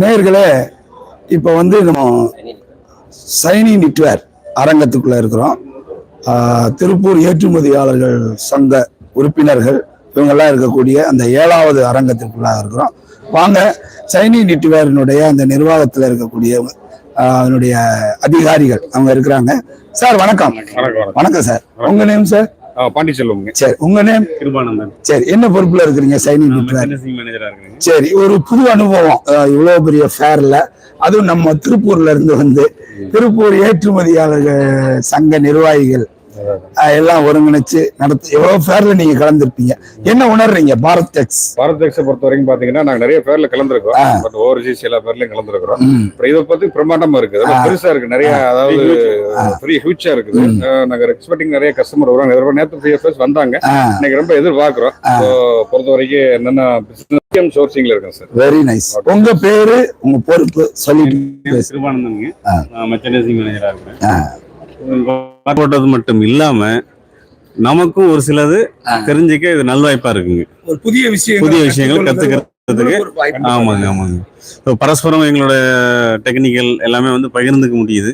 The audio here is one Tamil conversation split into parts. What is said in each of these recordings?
நேயர்களே இப்போ வந்து நம்ம சைனி நிட்வேர் அரங்கத்துக்குள்ள இருக்கிறோம். திருப்பூர் ஏற்றுமதியாளர்கள் சங்க உறுப்பினர்கள் இவங்கெல்லாம் இருக்கக்கூடிய அந்த ஏழாவது அரங்கத்திற்குள்ள இருக்கிறோம். வாங்க சைனி நிட்வேரினுடைய அந்த நிர்வாகத்தில் இருக்கக்கூடிய அதனுடைய அதிகாரிகள் அவங்க இருக்கிறாங்க. சார் வணக்கம் வணக்கம். வணக்கம் சார். உங்க நேம் சார்? ஆ பாண்டிச்செல்வம்ங்க. சரி உங்க நேம் கிருபானந்தன். சரி என்ன பொறுப்புல இருக்கிறீங்க? சைனி நிட்வேர் மெயின்டெனன்சிங் மேனேஜரா இருக்குங்க சரி ஒரு புது அனுபவம். இவ்வளவு பெரிய ஃபேர்ல அதுவும் நம்ம திருப்பூர்ல இருந்து வந்து திருப்பூர் ஏற்றுமதியாளர்கள் சங்க நிர்வாகிகள் எல்லாம் ஒருங்கிணைச்சு நடத்து எவ்வளவு ஃபேர்ல நீங்க கலந்துருப்பீங்க? என்ன உணர்றீங்க பாரத் டெக்ஸ் பாரத் எக்ஸை பொறுத்த வரைக்கும் பாத்தீங்கன்னா நாங்க நிறைய பேர்ல கலந்துருக்கோம். பட் ஓவர்சீஸ் எல்லா பேர்லயும் கலந்துருக்கிறோம். அப்புறம் இதை பத்தி பிரம்மாண்டமா இருக்குது. பெருசா இருக்கு. நிறைய அதாவது பெரிய ஹியூச்சா இருக்குது. நாங்க எக்ஸ்பெக்டிங் நிறைய கஸ்டமர் வருவாங்க. நேற்று பிஎஃப்எஸ் வந்தாங்க. இன்னைக்கு ரொம்ப எதிர்பார்க்கிறோம். பொறுத்த வரைக்கும் என்னன்னா பிசினஸ் சோர்சிங்ல இருக்கேன் சார் வெரி நைஸ் உங்க பேரு உங்க பொறுப்பு சொல்லிட்டு. நான் மெர்ச்சன்டைசிங் மேனேஜரா இருக்கிறேன். போட்டது மட்டும் இல்லாம நமக்கும் ஒரு சிலது. தெரிஞ்சுக்க இது நல்வாய்ப்பா இருக்குங்க. ஒரு புதிய விஷயம் புதிய விஷயங்கள் கத்துக்கிறதுக்கு ஆமாங்க ஆமாங்க. ஸோ பரஸ்பரம் எங்களோட டெக்னிக்கல் எல்லாமே வந்து பகிர்ந்துக்க முடியுது.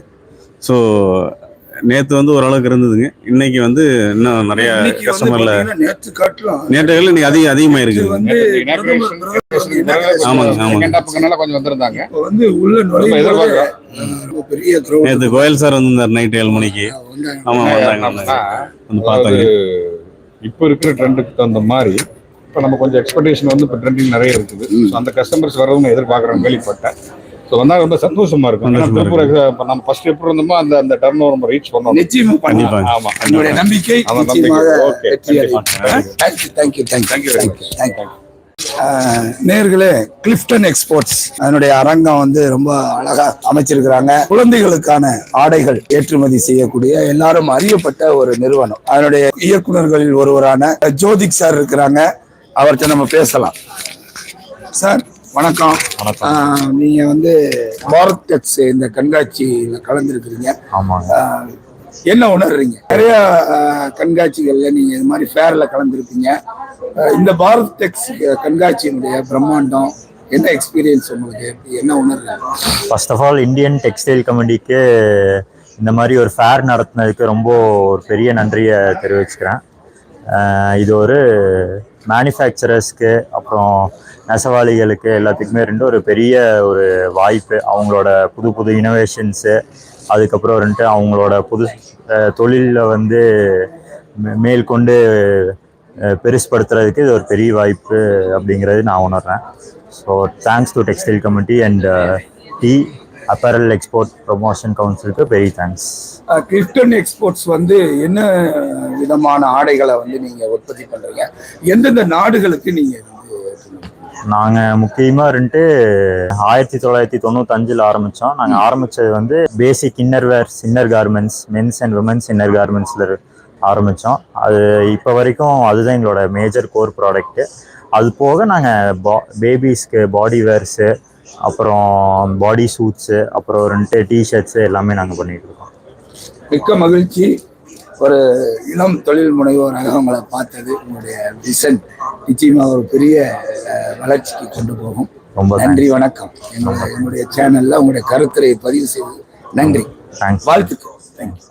ஸோ நேத்து வந்து ஓரளவுக்கு இருந்ததுங்க. இன்னைக்கு வந்து இன்னும் நிறைய கஸ்டமர்ல நேற்று காட்டலாம் நேற்றுகள் இன்னைக்கு அதிக அதிகமா இருக்குது வந்து ஆமாங்க, ஆமாங்க. கொஞ்சம் வந்திருந்தாங்க. இப்போ வந்து உள்ள பெரிய. நேற்று கோயல் சார் வந்திருந்தார் நைட் ஏழு மணிக்கு. ஆமா வந்தாங்க வந்து பார்த்தாங்க. இப்போ இருக்கிற ட்ரெண்டுக்கு தகுந்த மாதிரி இப்போ நம்ம கொஞ்சம் எக்ஸ்பெக்டேஷன் வந்து இப்போ ட்ரெண்டிங் நிறைய இருக்குது. அந்த கஸ்டமர்ஸ் வரவங்க எதிர்பார்க்குறோம் கேள்விப்பட்டேன். ஸோ வந்தா ரொம்ப சந்தோஷமா இருக்கும். திருப்பூர் நம்ம ஃபர்ஸ்ட் எப்படி இருந்தோமோ அந்த அந்த டர்ன் நம்ம ரீச் பண்ணோம். நிச்சயமா பண்ணி கண்டிப்பா. ஆமா. என்னுடைய நம்பிக்கை. கண்டிப்பா. Thank you thank you thank you thank you நேர்களே கிளிஃப்டன் எக்ஸ்போர்ட்ஸ் அதனுடைய அரங்கம் வந்து ரொம்ப அழகா அமைச்சிருக்கிறாங்க. குழந்தைகளுக்கான ஆடைகள் ஏற்றுமதி செய்யக்கூடிய எல்லாரும் அறியப்பட்ட ஒரு நிறுவனம். அதனுடைய இயக்குனர்களில் ஒருவரான ஜோதிக் சார் இருக்கிறாங்க. அவர்கிட்ட நம்ம பேசலாம். சார் வணக்கம். ஆஹ் நீங்க வந்து பாரத் டெக்ஸ் இந்த கண்காட்சியில கலந்துருக்கிறீங்க. ஆமாங்க. என்ன உணர்றீங்க? நிறைய கண்காட்சிகள்ல நீங்க இது மாதிரி ஃபேர்ல கலந்துருப்பீங்க. இந்த பாரத் டெக்ஸ் கண்காட்சியினுடைய பிரம்மாண்டம் என்ன எக்ஸ்பீரியன்ஸ் உங்களுக்கு? என்ன உணர்றீங்க? First of all Indian textile கமிட்டிக்கு இந்த மாதிரி ஒரு ஃபேர் நடத்துனதுக்கு ரொம்ப ஒரு பெரிய நன்றியை தெரிவிச்சுக்கிறேன். இது ஒரு மேனுஃபேக்சரர்ஸ்க்கு அப்புறம் நெசவாளிகளுக்கு எல்லாத்துக்குமே ரெண்டு ஒரு பெரிய ஒரு வாய்ப்பு. அவங்களோட புது புது இனோவேஷன்ஸு அதுக்கப்புறம் வந்துட்டு அவங்களோட புது தொழிலில் வந்து மே- மேற்கொண்டு பெருசுப்படுத்துறதுக்கு இது ஒரு பெரிய வாய்ப்பு அப்படிங்கிறது நான் உணர்றேன். So thanks to textile committee and the apparel export promotion கவுன்சிலுக்கு பெரிய தேங்க்ஸ் கிளிஃப்டன் எக்ஸ்போர்ட்ஸ் வந்து என்ன விதமான ஆடைகளை வந்து நீங்க உற்பத்தி பண்றீங்க? எந்தெந்த நாடுகளுக்கு நீங்க வந்து ஏற்றுமதி நாங்கள் முக்கியமாக இருந்துட்டு ஆயிரத்தி தொள்ளாயிரத்தி தொண்ணூத்தஞ்சில் ஆரம்பித்தோம் நாங்கள் ஆரம்பித்தது வந்து basic innerwears inner garments men's and women's inner கார்மெண்ட்ஸில் ஆரம்பித்தோம் அது இப்போ வரைக்கும் அதுதான் எங்களோட மேஜர் கோர் ப்ராடக்ட்டு அது போக நாங்கள் பா பேபிஸ்க்கு பாடி வேர்ஸு அப்புறம் பாடி சூட்ஸு அப்புறம் ரெண்டு டிஷர்ட்ஸு எல்லாமே நாங்கள் பண்ணிட்டு இருக்கோம். மிக்க மகிழ்ச்சி. ஒரு இளம் தொழில் முனைவோராக உங்களை பார்த்தது உங்களுடைய விசன் நிச்சயமா ஒரு பெரிய வளர்ச்சிக்கு கொண்டு போகும். ரொம்ப நன்றி வணக்கம். என்னுடைய என்னுடைய சேனல்ல உங்களுடைய கருத்துரை பதிவு செய்து நன்றி. தேங்க்ஸ் வாழ்த்துக்கள். தேங்க்யூ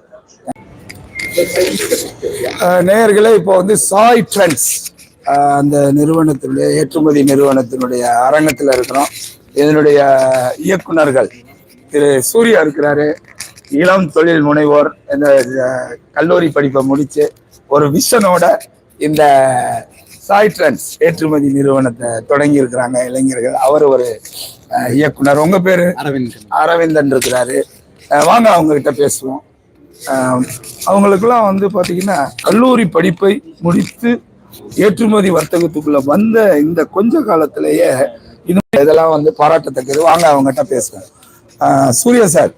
நேயர்களே இப்போ வந்து சாய் ட்ரெண்ட்ஸ் அந்த நிறுவனத்தினுடைய ஏற்றுமதி நிறுவனத்தினுடைய அரங்கத்தில் இருக்கிறோம். இதனுடைய இயக்குனர்கள் திரு சூர்யா இருக்கிறாரு. இளம் தொழில் முனைவோர். இந்த கல்லூரி படிப்பை முடிச்சு ஒரு விஷனோட இந்த சாய் ட்ரெண்ட்ஸ் ஏற்றுமதி நிறுவனத்தை தொடங்கி இருக்கிறாங்க இளைஞர்கள். அவர் ஒரு இயக்குனர். உங்க பேரு? அரவிந்த் அரவிந்தன் இருக்கிறாரு. வாங்க அவங்க கிட்ட பேசுவோம் அவங்களுக்கெல்லாம் வந்து பாத்தீங்கன்னா கல்லூரி படிப்பை முடித்து ஏற்றுமதி வர்த்தகத்துக்குள்ள வந்த இந்த கொஞ்ச காலத்திலேயே இன்னும் இதெல்லாம் வந்து பாராட்டத்தக்கது. வாங்க அவங்ககிட்ட ஆஹ் சூர்யா சார்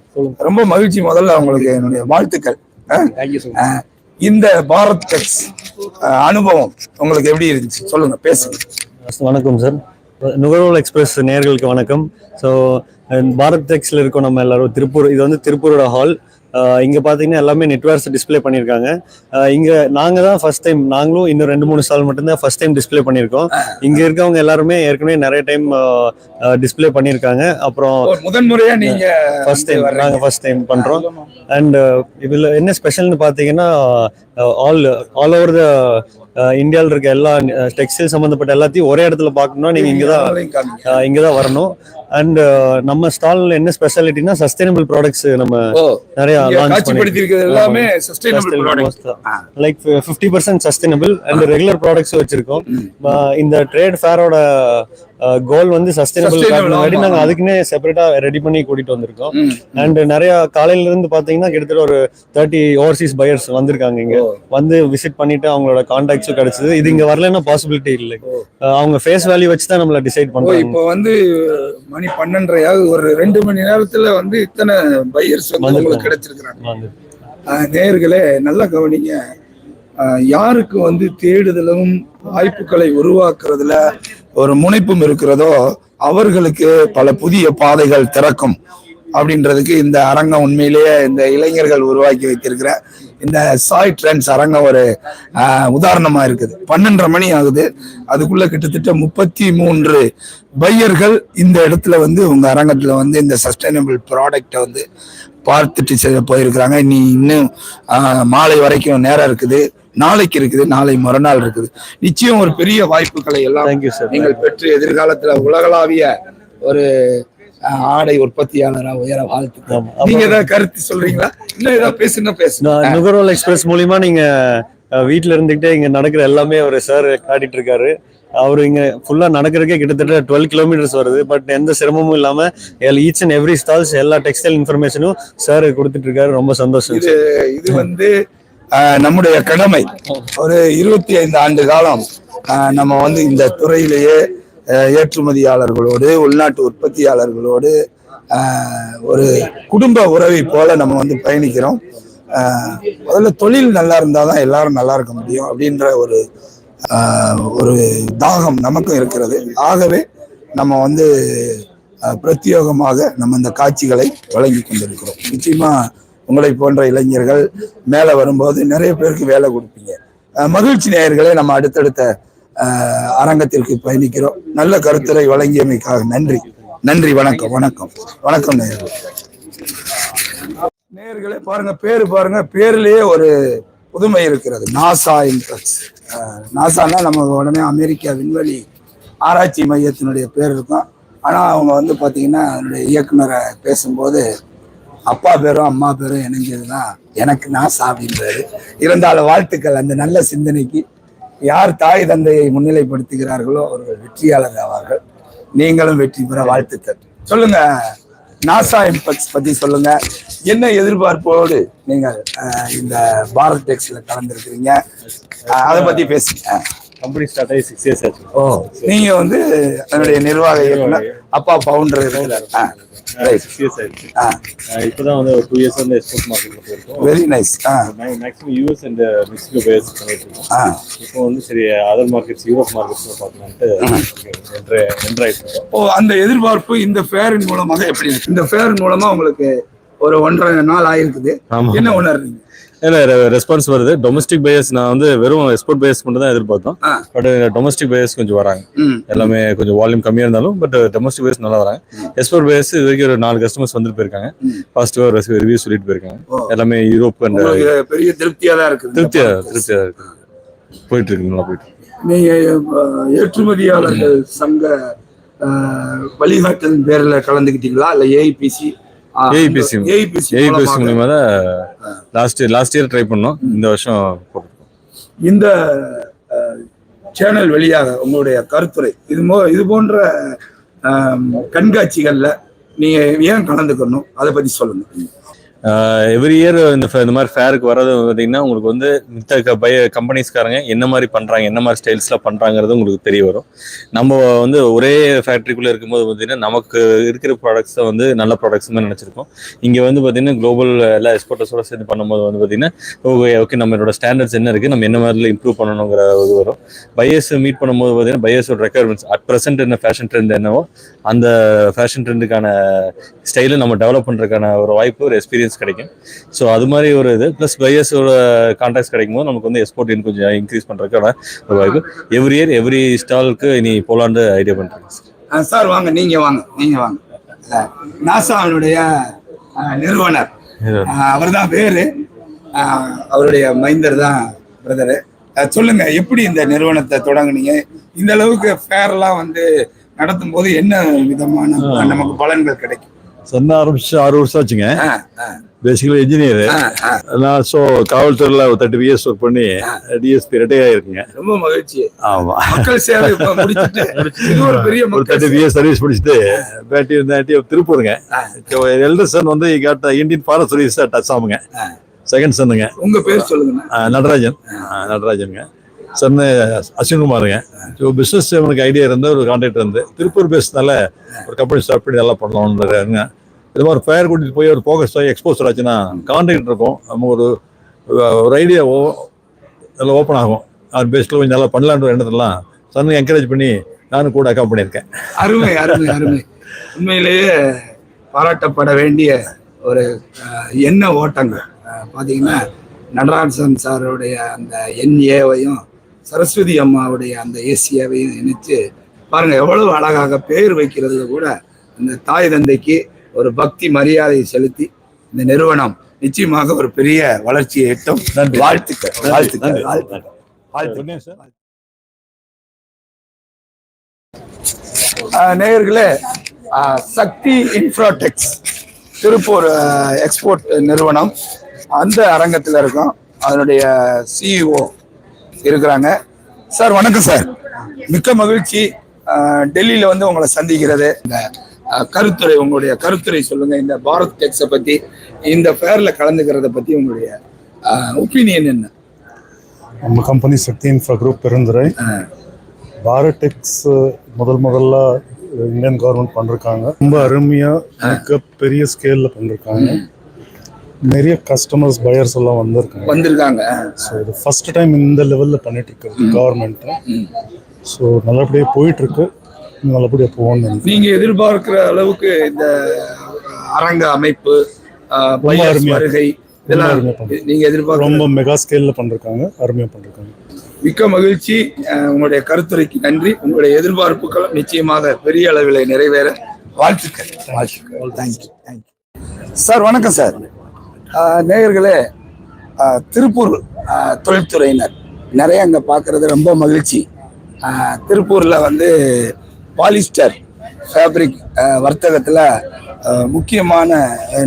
ரொம்ப மகிழ்ச்சி முதல்ல உங்களுக்கு என்னுடைய வாழ்த்துக்கள். இந்த பாரத் டெக்ஸ் அனுபவம் உங்களுக்கு எப்படி இருந்துச்சு? சொல்லுங்க பேசுங்க. வணக்கம் சார் நுகர்வோர் எக்ஸ்பிரஸ் நேயர்களுக்கு வணக்கம். ஸோ பாரத் டெக்ஸில் இருக்கோம் நம்ம எல்லாரும். திருப்பூர் இது வந்து திருப்பூரோட ஹால் இங்கே பார்த்தீங்கன்னா எல்லாமே நெட்ஒர்க்ஸ் டிஸ்ப்ளே பண்ணியிருக்காங்க இங்கே நாங்கள் தான் ஃபர்ஸ்ட் டைம் நாங்களும் இன்னும் ரெண்டு மூணு ஸ்டால் மட்டும்தான் ஃபர்ஸ்ட் டைம் டிஸ்ப்ளே பண்ணியிருக்கோம் இங்கே இருக்கவங்க எல்லாருமே ஏற்கனவே நிறைய டைம் டிஸ்ப்ளே பண்ணியிருக்காங்க அப்புறம் ஒரு முதன் முறையா நீங்க ஃபர்ஸ்ட் டைம் நாங்கள் ஃபர்ஸ்ட் டைம் பண்ணுறோம் அண்ட் இதில் என்ன ஸ்பெஷல்னு பார்த்தீங்கன்னா ஆல் ஆல் ஓவர் த இந்தியாவில் இருக்க எல்லா டெக்ஸ்டைல் சம்மந்தப்பட்ட எல்லாத்தையும் ஒரே இடத்துல பார்க்கணும்னா நீங்கள் இங்கே தான். இங்கே தான் வரணும். அண்ட் நம்ம ஸ்டாலில் என்ன ஸ்பெஷாலிட்டினா சஸ்டைனபிள் ப்ராடக்ட்ஸ் நம்ம நிறைய லான்ச் இருக்கிறது எல்லாமே sustainable product like fifty percent sustainable and regular products வச்சிருக்கோம். இந்த ட்ரேட் ஃபேரோட கோல் வந்து சஸ்டைனபிள் ஆமா. நாங்கள் அதுக்குன்னே செப்பரேட்டா ரெடி பண்ணி கூட்டிட்டு வந்திருக்கோம். அண்ட் நிறைய காலையில இருந்து பாத்தீங்கன்னா கிட்டத்தட்ட ஒரு தேர்ட்டி ஓவர்சீஸ் பையர்ஸ் வந்திருக்காங்க இங்க. வந்து விசிட் பண்ணிட்டு அவங்களோட கான்டாக்ட்ஸும் கிடைச்சது. இது இங்க வரலன்னா பாசிபிலிட்டி இல்லை. அவங்க ஃபேஸ் வேல்யூ வச்சு தான் நம்மள டிசைட் பண்றாங்க. இப்போ வந்து மணி பன்னெண்டரையாவது ஒரு ரெண்டு மணி நேரத்துல வந்து இத்தனை பையர்ஸ் வந்து. உங்களுக்கு கிடைச்சிருக்கிறாங்க. நேயர்களே நல்லா கவனிங்க. யாருக்கு வந்து தேடுதலும் வாய்ப்புகளை உருவாக்குறதுல ஒரு முனைப்பும் இருக்கிறதோ அவர்களுக்கு பல புதிய பாதைகள் திறக்கும் அப்படின்றதுக்கு இந்த அரங்கம் உண்மையிலேயே இந்த இளைஞர்கள் உருவாக்கி வைத்திருக்கிற இந்த சாய் ட்ரெண்ட்ஸ் அரங்கம் ஒரு உதாரணமாக உதாரணமா இருக்குது. பன்னெண்டரை மணி ஆகுது. அதுக்குள்ள கிட்டத்தட்ட முப்பத்தி மூன்று பையர்கள் இந்த இடத்துல வந்து உங்க அரங்கத்துல வந்து இந்த சஸ்டைனபிள் ப்ராடக்டை வந்து பார்த்துட்டு செ- போயிருக்கிறாங்க. இனி இன்னும் மாலை வரைக்கும் நேரம் இருக்குது. நாளைக்கு இருக்குது நாளை மறுநாள் இருக்குது. நிச்சயம் ஒரு பெரிய வாய்ப்புகளை எல்லாம் நீங்கள் பெற்று எதிர்காலத்துல உலகளாவிய ஒரு ஆடை உற்பத்தியாளரா உயர ஆமா. நீங்க ஏதாவது கருத்து சொல்றீங்களா? இன்னும் ஏதாவது பேசுனா பேசுங்க. நான் நுகர்வோர் எக்ஸ்பிரஸ் மூலியமா நீங்க வீட்ல இருந்துகிட்டே இங்க நடக்கிற எல்லாமே ஒரு சார் காட்டிட்டு இருக்காரு. அவர் இங்க ஃபுல்லா நடக்கிறதுக்கே கிட்டத்தட்ட டுவெல் கிலோமீட்டர்ஸ் வருது. பட் எந்த சிரமமும் இல்லாம ஈச் அண்ட் எவ்ரி ஸ்டால்ஸ் எல்லா டெக்ஸ்டைல் இன்ஃபர்மேஷனும் சார் கொடுத்துட்டு இருக்காரு. ரொம்ப சந்தோஷம் இது வந்து நம்முடைய கடமை. ஒரு இருபத்தி ஐந்து ஆண்டு காலம் நம்ம வந்து இந்த துறையிலேயே ஏற்றுமதியாளர்களோடு உள்நாட்டு உற்பத்தியாளர்களோடு ஒரு குடும்ப உறவை போல நம்ம வந்து பயணிக்கிறோம். முதல்ல தொழில் நல்லா இருந்தால் தான் எல்லாரும் நல்லா இருக்க முடியும் அப்படின்ற ஒரு ஒரு தாகம் நமக்கும் இருக்கிறது. ஆகவே நம்ம வந்து பிரத்யேகமாக நம்ம இந்த காட்சிகளை வழங்கி கொண்டிருக்கிறோம். நிச்சயமாக உங்களை போன்ற இளைஞர்கள் மேலே வரும்போது நிறைய பேருக்கு வேலை கொடுப்பீங்க. மகிழ்ச்சி நேயர்களே நம்ம அடுத்தடுத்த அரங்கத்திற்கு பயணிக்கிறோம். நல்ல கருத்துரை வழங்கியமைக்காக நன்றி. நன்றி வணக்கம் வணக்கம். வணக்கம் நேயர்கள். நேயர்களே பாருங்க பேரு பாருங்க பேர்லயே ஒரு புதுமை இருக்கிறது. நாசா இன்ட்ரக்ஸ் நாசானா நம்ம உடனே அமெரிக்கா விண்வெளி ஆராய்ச்சி மையத்தினுடைய பேர் இருக்கும். ஆனால் அவங்க வந்து பார்த்தீங்கன்னா அதனுடைய இயக்குனரை பேசும்போது அப்பா பேரும் அம்மா பேரும் இணைஞ்சதுன்னா எனக்கு நாசா அப்படின்றாரு இருந்தாலும் வாழ்த்துக்கள். அந்த நல்ல சிந்தனைக்கு யார் தாய் தந்தையை முன்னிலைப்படுத்துகிறார்களோ அவர்கள் வெற்றியாளர் ஆவார்கள். நீங்களும் வெற்றி பெற வாழ்த்துக்கள். சொல்லுங்க. நாசா இம்பெக்ஸ் பத்தி சொல்லுங்க. என்ன எதிர்பார்ப்போடு நீங்கள் இந்த பாரத் டெக்ஸ்ல கலந்துருக்கிறீங்க? அதை பத்தி பேசுங்க. கம்பெனி ஸ்டார்ட் ஆகி சிக்ஸ் இயர்ஸ் ஆச்சு. ஓ நீங்க வந்து அதனுடைய நிர்வாக இயக்குனர். அப்பா பவுண்டர் இப்போதான் வந்து டூ இயர்ஸ் வந்து எக்ஸ்போர்ட் மார்க்கெட்ல போயிருக்கோம். Very nice maximum US and Mexico base பண்ணிட்டு இருக்கோம். இப்போ வந்து சரி அதர் மார்க்கெட்ஸ் யூரோப் மார்க்கெட்ஸ் பார்க்கலான்ட்டு ஓ அந்த எதிர்பார்ப்பு இந்த ஃபேரின் மூலமாக எப்படி இருக்கு? இந்த ஃபேரின் மூலமா உங்களுக்கு ஒரு ஒன்றரை நாள் ஆயிருக்குது. என்ன உணர்றீங்க? இல்ல ரெஸ்பான்ஸ் வருது. டொமஸ்டிக் பையர்ஸ் நான் வந்து வெறும் எக்ஸ்போர்ட் பையர்ஸ் மட்டும் தான் எதிர்பார்த்தோம். பட் டொமஸ்டிக் பையர்ஸ் கொஞ்சம் வராங்க. எல்லாமே கொஞ்சம் வால்யூம் கம்மியா இருந்தாலும் பட் டொமஸ்டிக் பையர்ஸ் நல்லா வராங்க. எக்ஸ்போர்ட் பையர்ஸ் இது வரைக்கும் ஒரு நாலு கஸ்டமர்ஸ் வந்துட்டு போயிருக்காங்க. ம். பாசிட்டிவா ரிவ்யூ சொல்லிட்டு போயிருக்காங்க. எல்லாமே யூரோப் அண்ட் பெரிய திருப்தியா தான் இருக்குது. திருப்தியா திருப்தியா இருக்கு. போயிட்டு இருக்கு நல்லா போயிட்டு இருக்கு. நீங்க அஹ், ஏற்றுமதியாளர்கள் சங்க அஹ், வழிகாட்டலின் பேர்ல கலந்துக்கிட்டீங்களா? இல்ல ஏஐபிசி ஏஐபிசி ஏபிஎஸ் மூலியமா தான் லாஸ்ட் லாஸ்ட் இயர் ட்ரை பண்ணோம். இந்த வருஷம் போட்டிருக்கோம். இந்த சேனல் வழியாக உங்களுடைய கருத்துரை இது மோ இது போன்ற கண்காட்சிகள்ல நீங்க ஏன் கலந்துக்கணும்? அதை பத்தி சொல்லுங்க. எவ்ரி இயர் இந்த இந்த மாதிரி ஃபேருக்கு வர்றது பார்த்தீங்கன்னா உங்களுக்கு வந்து மித்த பய கம்பெனிஸ்காரங்க என்ன மாதிரி பண்ணுறாங்க என்ன மாதிரி ஸ்டைல்ஸில் பண்ணுறாங்கிறது உங்களுக்கு தெரிய வரும். நம்ம வந்து ஒரே ஃபேக்ட்ரிக்குள்ளே இருக்கும்போது பார்த்தீங்கன்னா நமக்கு இருக்கிற ப்ராடக்ட்ஸை வந்து நல்ல ப்ராடக்ட்ஸ் தான் நினச்சிருக்கோம். இங்கே வந்து பார்த்தீங்கன்னா குளோபல் எல்லா எக்ஸ்போர்ட்டர்ஸோட சேர்ந்து பண்ணும்போது வந்து பார்த்தீங்கன்னா ஓகே ஓகே நம்மளோட ஸ்டாண்டர்ட்ஸ் என்ன இருக்குது நம்ம என்ன மாதிரி இம்ப்ரூவ் பண்ணணுங்கிற இது வரும். பையர்ஸ் மீட் பண்ணும்போது பார்த்தீங்கன்னா பையர்ஸோட ரெக்குயர்மெண்ட்ஸ் அட் ப்ரெசென்ட் என்ன ஃபேஷன் ட்ரெண்ட் என்னவோ அந்த ஃபேஷன் ட்ரெண்டுக்கான ஸ்டைலை நம்ம டெவலப் பண்ணுறதுக்கான ஒரு வாய்ப்பு ஒரு எக்ஸ்பீரியன்ஸ் கிடைக்கும். ஸோ அது மாதிரி ஒரு இது. ப்ளஸ் பையர்ஸோட கான்டாக்ட்ஸ் கிடைக்கும் போது நமக்கு வந்து எக்ஸ்போர்ட் இன்னும் கொஞ்சம் இன்க்ரீஸ் பண்ணுறதுக்கான ஒரு வாய்ப்பு. எவ்ரி இயர் எவ்ரி ஸ்டாலுக்கு இனி போலான்னு ஐடியா பண்ணுறேன் சார் வாங்க. நீங்க வாங்க. நீங்க வாங்க. அஹ், நிறுவனர். அவர் தான் பேரு அவருடைய மைந்தர் தான் பிரதரு. சொல்லுங்க எப்படி இந்த நிறுவனத்தை தொடங்குனீங்க? இந்த அளவுக்கு ஃபேர்லாம் வந்து நடத்தும் போது என்ன விதமான நமக்கு பலன்கள் கிடைக்கும்? சொன்ன ஆரம்பிச்சு ஆறு வருஷம் ஆச்சுங்க. Basically engineer. நான் ஸோ காவல்துறையில் ஒரு தேர்ட்டி இயர்ஸ் ஒர்க் பண்ணி டிஎஸ்பி ரிட்டையர் ஆயிருக்குங்க. ரொம்ப மகிழ்ச்சி. ஆமா. மக்கள் சேவை இப்ப முடிச்சிட்டு இது ஒரு பெரிய ஒரு தேர்ட்டி. இயர்ஸ் சர்வீஸ் முடிச்சுட்டு பேட்டி இருந்தாட்டி திருப்பூருங்க. எல்டர் சன் வந்து கேட்ட இந்தியன் ஃபாரஸ்ட் சர்வீஸ் அட் அசாமுங்க செகண்ட் சன்னுங்க உங்க பேர் சொல்லுங்க நடராஜன். நடராஜனுங்க. சன்னு அசின்குமாருங்க ஸோ பிஸ்னஸ் எனக்கு ஐடியா இருந்து ஒரு கான்டாக்ட் இருந்து திருப்பூர் பேஸ்னால ஒரு கம்பெனி ஸ்டார்ட் பண்ணி நல்லா பண்ணலாம்ன்றாங்க இது மாதிரி ஃபயர் கூட்டிகிட்டு போய் ஒரு ஃபோக்கஸ் ஆகி எக்ஸ்போசர் ஆச்சுன்னா கான்டாக்ட் இருக்கும். நம்ம ஒரு ஒரு ஐடியா ஓ நல்லா ஓப்பன் ஆகும். அது பேஸில் கொஞ்சம் நல்லா பண்ணலான்ற எண்ணத்துலாம் சன்னு என்கரேஜ் பண்ணி நானும் கூட அக்கா பண்ணியிருக்கேன். அருமை அருமை அருமை. உண்மையிலேயே பாராட்டப்பட வேண்டிய ஒரு எண்ண ஓட்டங்கள். பார்த்தீங்கன்னா நடராஜன் சாருடைய அந்த என்ஏவையும் சரஸ்வதி அம்மாவுடைய அந்த ஏசியாவையும் இணைச்சு பாருங்க எவ்வளவு அழகாக பேர் வைக்கிறது கூட. அந்த தாய் தந்தைக்கு ஒரு பக்தி மரியாதையை செலுத்தி இந்த நிறுவனம் நிச்சயமாக ஒரு பெரிய வளர்ச்சியை எட்டும். வாழ்த்துக்கள். வாழ்த்துக்கள். வாழ்த்துக்கள். வாழ்த்துக்கள். நேயர்களே சக்தி இன்ஃப்ராடெக்ஸ் திருப்பூர் எக்ஸ்போர்ட் நிறுவனம். அந்த அரங்கத்தில் இருக்கோம். அதனுடைய சிஇஓ இருக்கிறாங்க. சார் வணக்கம் சார். மிக்க மகிழ்ச்சி. டெல்லியில வந்து உங்களை சந்திக்கிறது. இந்த ஆஹ் கருத்துரை உங்களுடைய கருத்துரை சொல்லுங்க. இந்த பாரத் டெக்ஸை பத்தி இந்த ஃபேர்ல கலந்துக்கிறத பத்தி உங்களுடைய ஒப்பீனியன் என்ன? நம்ம கம்பெனி சக்தி இன்ஃப்ரா குரூப் பெருந்துரை பாரடெக்ஸ் முதல் முதல்ல இந்தியன் கவர்மெண்ட் பண்ணிருக்காங்க. ரொம்ப அருமையா மிக பெரிய ஸ்கேல்ல பண்ணிருக்காங்க. நிறைய கஸ்டமர்ஸ் பயர்ஸ் எல்லாம் வந்திருக்காங்க. வந்திருக்காங்க. ஸோ இது ஃபர்ஸ்ட் டைம் இந்த லெவல்ல பண்ணிட்டு இருக்கு கவர்மெண்ட் ஸோ நல்லபடியா போயிட்டு இருக்கு இன்னும் நல்லபடியா போகணும்னு நினைக்கிறேன். நீங்க எதிர்பார்க்கிற அளவுக்கு இந்த அரங்க அமைப்பு வருகை இதெல்லாம் நீங்க எதிர்பார்க்க ரொம்ப மெகா ஸ்கேல்ல பண்ணிருக்காங்க அருமையா பண்ணிருக்காங்க மிக்க மகிழ்ச்சி. உங்களுடைய கருத்துரைக்கு நன்றி. உங்களுடைய எதிர்பார்ப்புகள் நிச்சயமாக பெரிய அளவில் நிறைவேற. வாழ்த்துக்கள். வாழ்த்துக்கள். Thank you thank you sir வணக்கம் சார் நேயர்களே திருப்பூர் தொழில்துறையினர். நிறைய அங்கே பார்க்கறது ரொம்ப மகிழ்ச்சி. திருப்பூர்ல வந்து பாலிஸ்டர் ஃபேப்ரிக் வர்த்தகத்தில் முக்கியமான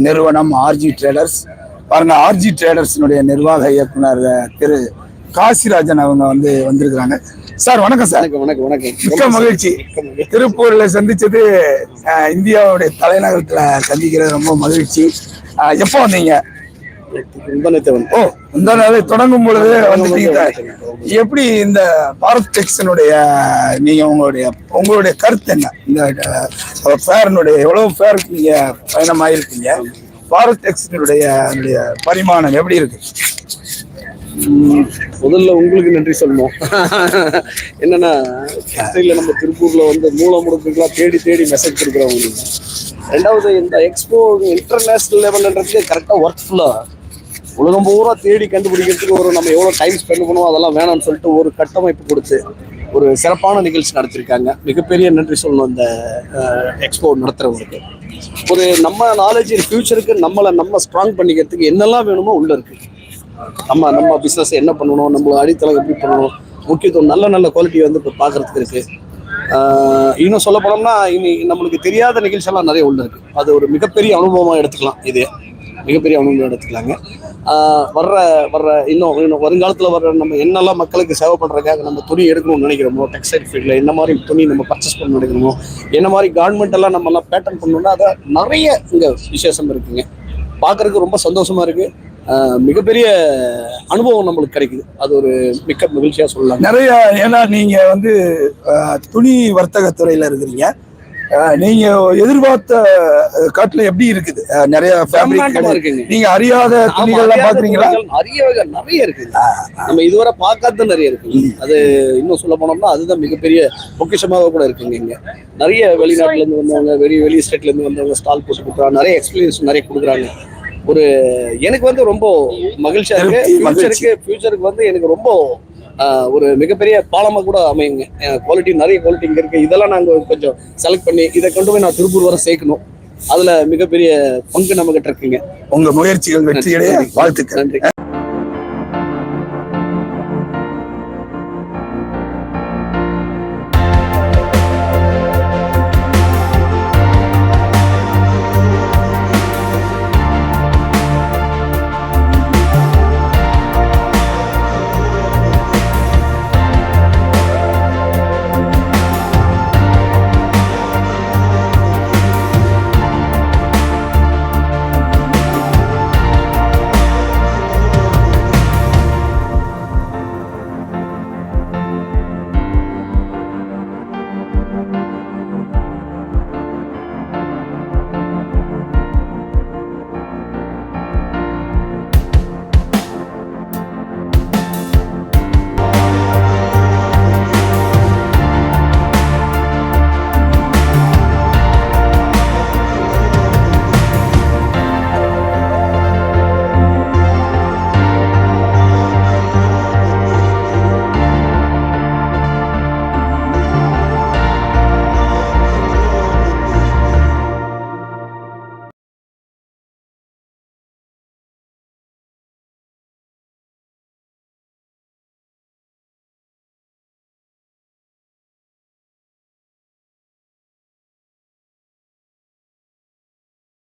நிறுவனம் ஆர்ஜி ட்ரேடர்ஸ் பாருங்க ஆர்ஜி ட்ரேடர்ஸினுடைய நிர்வாக இயக்குனர் திரு காசிராஜன் அவங்க வந்து வந்திருக்கிறாங்க. சார் வணக்கம் சார். வணக்கம் வணக்கம் மிக்க மகிழ்ச்சி. திருப்பூர்ல சந்திச்சது இந்தியாவுடைய தலைநகரத்துல சந்திக்கிறது ரொம்ப மகிழ்ச்சி. எப்போ வந்தீங்க? முந்தானத்தை வந்து ஓ இந்த நாளை தொடங்கும் பொழுது வந்துட்டீங்க எப்படி இந்த பாரத் டெக்ஸினுடைய நீங்க உங்களுடைய உங்களுடைய கருத்து என்ன? இந்த ஃபேர்னுடைய எவ்வளவு ஃபேர் நீங்க பயணமாயிருக்கீங்க? பாரத் டெக்ஸினுடைய பரிமாணம் எப்படி இருக்கு? முதல்ல உங்களுக்கு நன்றி சொல்லணும். என்னன்னா டெக்ஸ்டைல நம்ம திருப்பூர்ல வந்து மூல முடுக்குலாம் தேடி தேடி மெசேஜ் கொடுக்குறவங்க. நீங்க. ரெண்டாவது இந்த எக்ஸ்போ இன்டர்நேஷனல் லெவல்ன்றதுக்கு கரெக்டாக ஒர்க்ஃபுல்லா உலகம் பூரா தேடி கண்டுபிடிக்கிறதுக்கு ஒரு நம்ம எவ்வளோ டைம் ஸ்பெண்ட் பண்ணுவோம் அதெல்லாம் வேணாம்னு சொல்லிட்டு ஒரு கட்டமைப்பு கொடுத்து ஒரு சிறப்பான நிகழ்ச்சி நடத்திருக்காங்க. மிகப்பெரிய நன்றி சொல்லணும் இந்த எக்ஸ்போ நடத்துகிறவங்களுக்கு ஒரு நம்ம நாலேஜ் ஃபியூச்சருக்கு நம்மளை நம்ம ஸ்ட்ராங் பண்ணிக்கிறதுக்கு என்னெல்லாம் வேணுமோ உள்ள இருக்கு. நம்ம நம்ம பிஸ்னஸ் என்ன பண்ணணும் நம்மள அடித்தளம் எப்படி பண்ணணும் முக்கியத்துவம் நல்ல நல்ல குவாலிட்டி வந்து இப்போ பார்க்கறதுக்கு இருக்குது இன்னும் சொல்ல போனோம்னா இனி நம்மளுக்கு தெரியாத நிகழ்ச்சியெல்லாம் நிறைய உள்ள இருக்குது அது ஒரு மிகப்பெரிய அனுபவமாக எடுத்துக்கலாம் இது. மிகப்பெரிய அனுபவம் எடுத்துக்கலாங்க. வர்ற வர்ற இன்னும் இன்னும் வருங்காலத்தில் வர்ற நம்ம என்னெல்லாம் மக்களுக்கு சேவை பண்ணுறதுக்காக நம்ம துணி எடுக்கணும்னு நினைக்கிறோமோ டெக்ஸ்டைல் ஃபீல்டில் என்ன மாதிரி துணி நம்ம பர்ச்சேஸ் பண்ண நினைக்கிறோமோ என்ன மாதிரி கார்மெண்ட் எல்லாம் நம்ம எல்லாம் பேட்டர்ன் பண்ணணும்னா அதை நிறைய இங்கே விசேஷம் இருக்குங்க. பார்க்குறதுக்கு ரொம்ப சந்தோஷமா இருக்கு. மிகப்பெரிய அனுபவம் நம்மளுக்கு கிடைக்குது. அது ஒரு மிக்க மகிழ்ச்சியாக சொல்லலாம். நிறைய ஏன்னா நீங்கள் வந்து துணி வர்த்தக இருக்கிறீங்க. நீங்க எதிர்பார்த்த காட்டுல எப்படி இருக்குது? நிறைய இருக்குங்க. நீங்க அறியாத துணிகள்லாம் அறியாத பாக்குறீங்களா நிறைய வகை- நிறைய இருக்கு நம்ம இதுவரை பார்க்காத நிறைய இருக்கு அது இன்னும் சொல்ல போனோம்னா அதுதான் மிகப்பெரிய பொக்கிஷமாக கூட இருக்குங்க இங்க. நிறைய வெளிநாட்டுல இருந்து வந்தவங்க வெளி வெளி ஸ்டேட்ல இருந்து வந்தவங்க ஸ்டால் போட்டு கொடுக்குறாங்க. நிறைய எக்ஸ்பீரியன்ஸ் நிறைய கொடுக்குறாங்க. ஒரு எனக்கு வந்து ரொம்ப மகிழ்ச்சியா இருக்கு. ஃபியூச்சருக்கு ஃபியூச்சருக்கு வந்து எனக்கு ரொம்ப ஒரு மிகப்பெரிய பாலமா கூட அமையுங்க. குவாலிட்டி நிறைய குவாலிட்டி இங்க இருக்கு. இதெல்லாம் நாங்க கொஞ்சம் செலக்ட் பண்ணி இதை கொண்டு போய் நான் திருப்பூர் வரை சேர்க்கணும். அதுல மிகப்பெரிய பங்கு நம்ம கிட்ட இருக்குங்க. உங்க முயற்சிகள் வெற்றியடைய வாழ்த்துக்கள். நன்றி.